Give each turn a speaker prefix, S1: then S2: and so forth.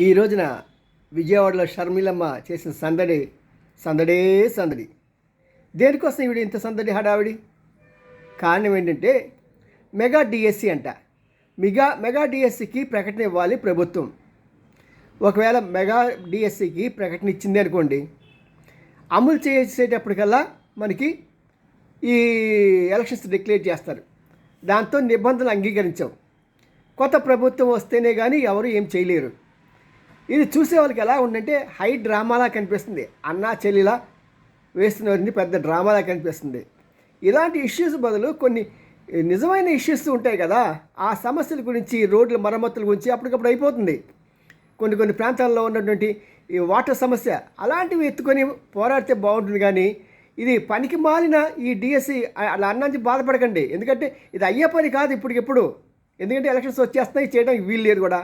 S1: ఈ రోజున విజయవాడలో షర్మిలమ్మ చేసిన సందడి సందడే సందడి. దేనికోసం ఈవిడ ఇంత సందడి హడావిడి? కారణం ఏంటంటే మెగా డిఎస్సి అంట. మెగా మెగా డిఎస్సికి ప్రకటన ఇవ్వాలి ప్రభుత్వం. ఒకవేళ మెగా డిఎస్సికి ప్రకటన ఇచ్చింది అనుకోండి అమలు చేసేటప్పటికల్లా మనకి ఈ ఎలక్షన్స్ డిక్లేర్ చేస్తారు. దాంతో నిబంధనలు అంగీకరించాం కొత్త ప్రభుత్వం వస్తేనే కానీ ఎవరు ఏం చేయలేరు. ఇది చూసే వాళ్ళకి ఎలా ఉందంటే హై డ్రామాలా కనిపిస్తుంది. అన్నా చెల్లిలా వేస్తున్నది పెద్ద డ్రామాలా కనిపిస్తుంది. ఇలాంటి ఇష్యూస్ బదులు కొన్ని నిజమైన ఇష్యూస్ ఉంటాయి కదా ఆ సమస్యల గురించి రోడ్ల మరమ్మతుల గురించి అప్పటికప్పుడు అయిపోతుంది. కొన్ని కొన్ని ప్రాంతాల్లో ఉన్నటువంటి ఈ వాటర్ సమస్య అలాంటివి ఎత్తుకొని పోరాడితే బాగుంటుంది కానీ ఇది పనికి మాలిన ఈ డిఎస్సి అలా అన్నానికి బాధపడకండి. ఎందుకంటే ఇది అయ్యే పని కాదు ఇప్పటికిప్పుడు. ఎందుకంటే ఎలక్షన్స్ వచ్చేస్తున్నాయి చేయడానికి వీలు లేదు కూడా.